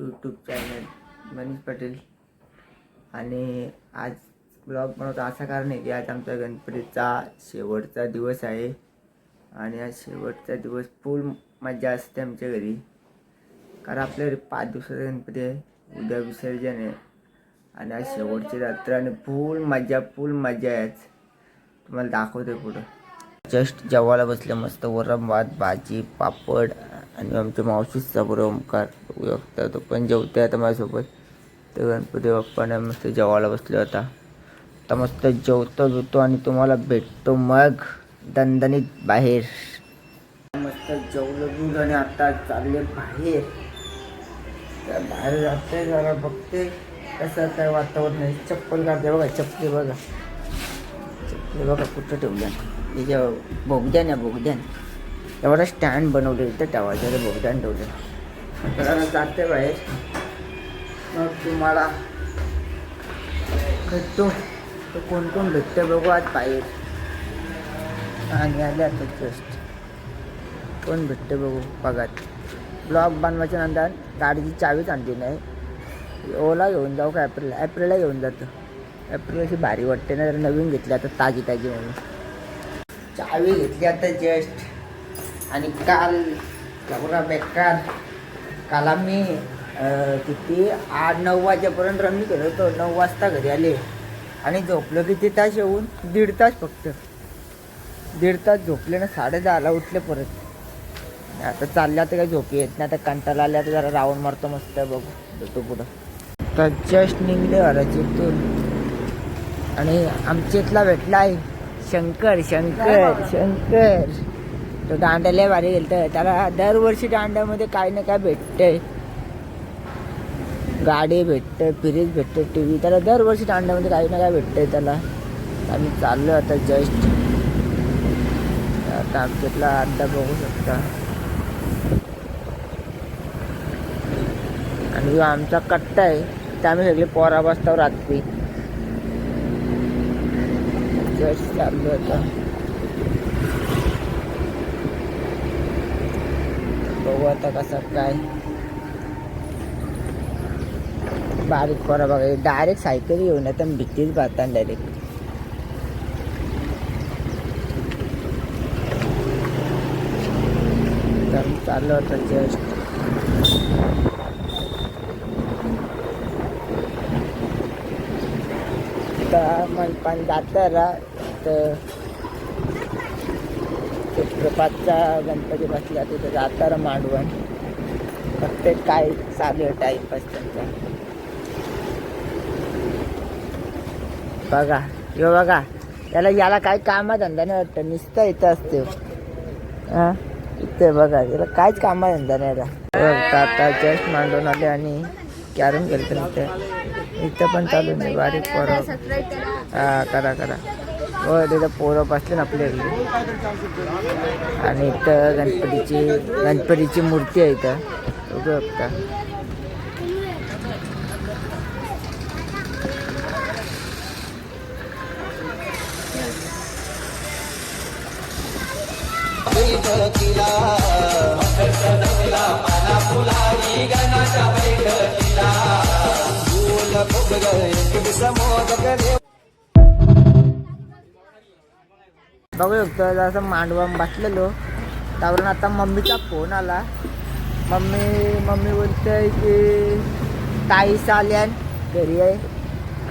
YouTube channel Manish Patel. आणि आज blog बनवतो असा कारण आहे की आज आमचा गणपतीचा शेवटचा दिवस आहे. आणि आज शेवटचा दिवस फुल मजा असते आमच्या घरी. कारण आपल्या घरी पाच दिवसाचा गणपती आहे. उद्या विसर्जन आहे. आणि आज शेवटची रात्र आणि फुल मजा फुल मजा आहे आज. तुम्हाला दाखवते पुढं. जस्ट जेवायला बसले मस्त वरण भात भाजी पापड आणि आमच्या मावशीचा बरोबर ओंकार बघू तो पण जेवते आता माझ्यासोबत. तर गणपती बाप्पाने मस्त जेवायला बसले होता. आता मस्त जेवतो बिवतो आणि तुम्हाला भेटतो मग दणदणीत बाहेर. मस्त जेवलं दूध आणि आता चालले बाहेर. तर बाहेर जाते जरा बघते कसं काय वातावरण आहे. चप्पल काढते बघा चप्पली बघा. चप्पली बघा कुठं ठेवल्या. त्याच्या बोगद्यान आहे बोगद्यान एवढा स्टँड बनवले होते तेव्हा ते बोगद्यान ठेवले तर जाते बाहेर. मग तुम्हाला भेटतो. तर कोण कोण भेटतं बघू आज बाहेर. आणि आले आता जस्ट कोण भेटतं बघू बघात. ब्लॉग बांधवायच्या नंतर गाडीची चावीच आणली नाही. ओला घेऊन जाऊ का ॲप्रिलला ॲप्रिलला घेऊन जातो. ॲप्रिल अशी भारी वाटते ना जरा नवीन घेतली आता ताजी ताजी म्हणून. चावी घेतली आता जस्ट आणि काल एवढा बेकार काल आम्ही किती आठ नऊ वाजेपर्यंत रमी करत होतो. नऊ वाजता घरी आले. आणि झोपलो किती तास येऊन? दीड तास फक्त. दीड तास झोपले ना साडे दहाला उठले परत. आता चालले आता काही झोपी येत नाही. आता कंटाळा आले आता जरा राऊंड मारतो मस्त बघू. भेटू पुढं. तर जस्ट निघले घराची इथून. आणि आमच्या इथला भेटला आहे. शंकर शंकर शंकर. तो दांड्याला भारी गेलतं. त्याला दरवर्षी दांड्यामध्ये काही ना काय भेटतंय. गाडी भेटते फ्रीज भेटतं टी व्ही त्याला दरवर्षी दांड्यामध्ये काही ना काय भेटतंय त्याला. आम्ही चाललो आता जस्ट आता आमच्या इथला अड्डा बघू शकता. आणि जो आमचा कट्टा आहे. तिथे आम्ही सगळे पोरा बसतो रात्री. जस्ट चाललो आता. बघू आता कसं काय. बारीक पोरा बघा डायरेक्ट सायकल येऊन आता भीतीच पाहता डायरेक्ट चाललं चाललो होतं जस्ट मनपान जातारा तर पाचचा गणपती बसला तिथं जातार मांडवण. फक्त काय चालू आहे त्यांचा. बघा यो बघा त्याला याला काय कामाधंदा नाही वाटतं नुसतं इथं असते. हा? इथे बघा याला काहीच कामाधंदा नाही याला. आता जस्ट मांडून आले आणि कॅरम खेळतो इथे. इथं पण चालू नाही बारीक परत हा करा करा. हो तिथं पोरं बसले ना आपल्या इकडे. आणि इथं गणपतीची गणपतीची मूर्ती आहे इथं. बघू शकता बघू शकतो जसं मांडवं बसलेलो. त्यावरून आता मम्मीचा फोन आला. मम्मी मम्मी बोलते की ताईस आल्यान घरी आहे.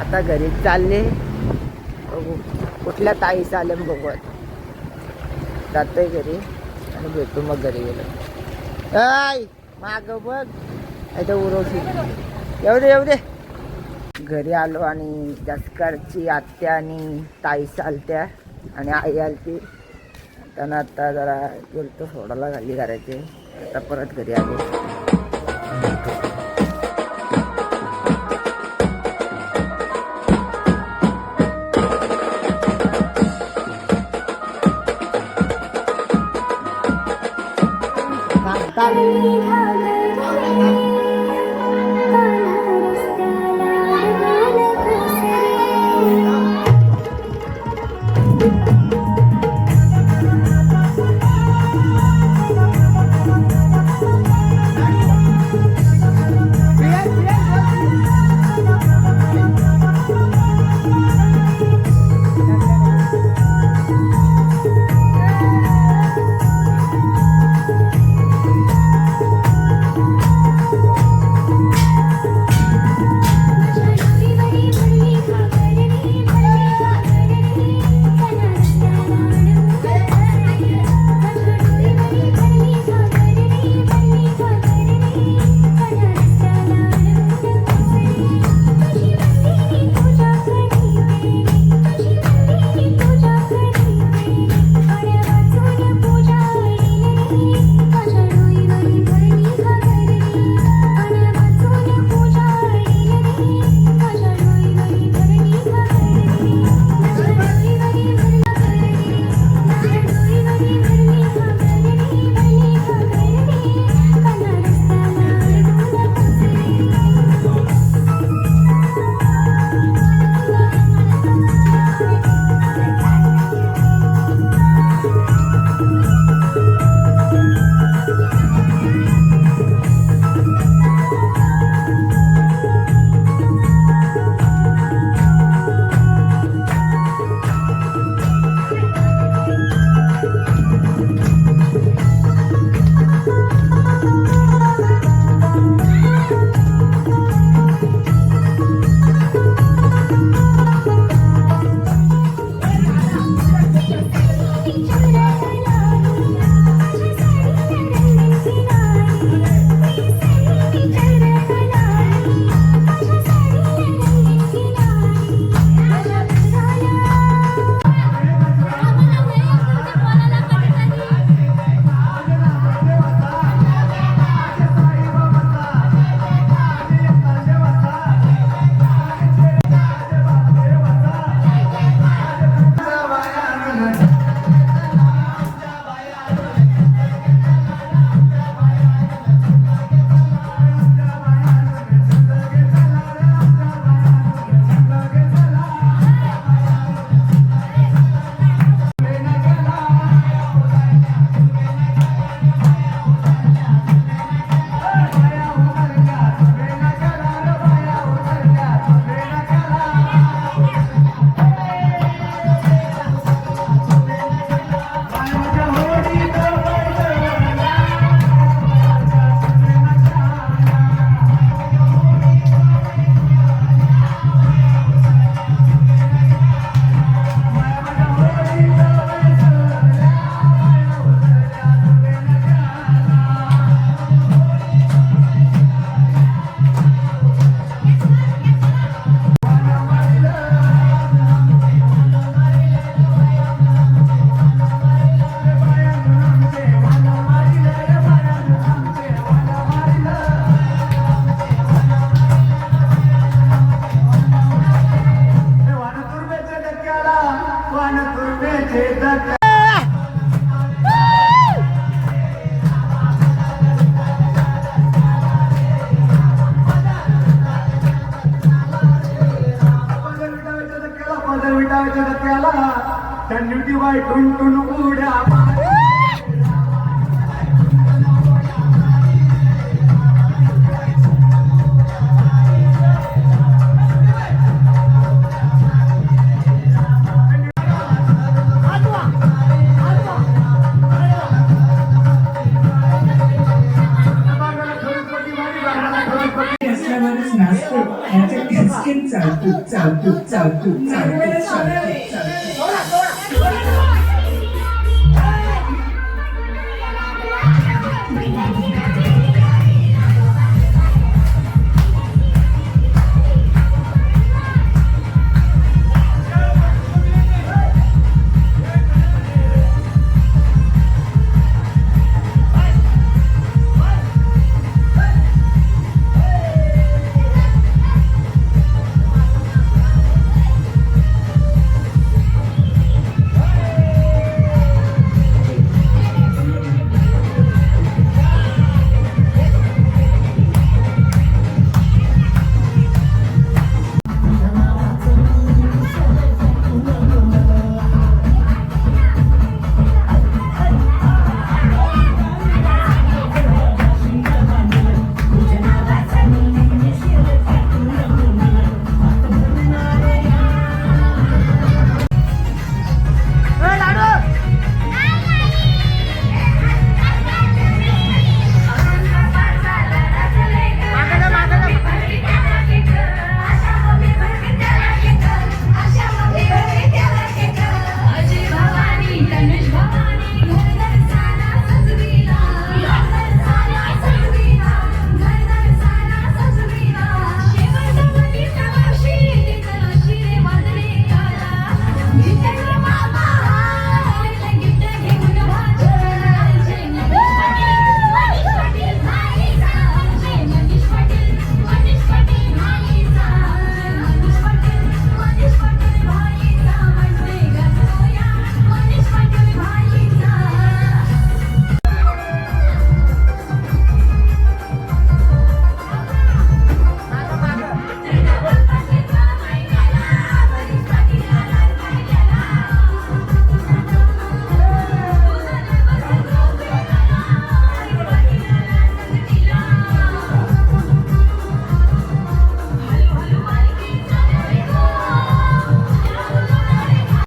आता घरी चालले बघू कुठल्या ताईस आल्यान बघू आता. आहे घरी आणि भेटू मग घरी गेलो. आय माग बघ. आता उरवशी. येऊ दे येऊ दे. घरी आलो आणि जास्करची आत्या आणि ताई चालत्या आणि आई आलती. त्यांना आत्ता जरा गेलतो सोडायला घाली करायचे. आता परत घरी आले. Thank నన్నుడివాడు కూడా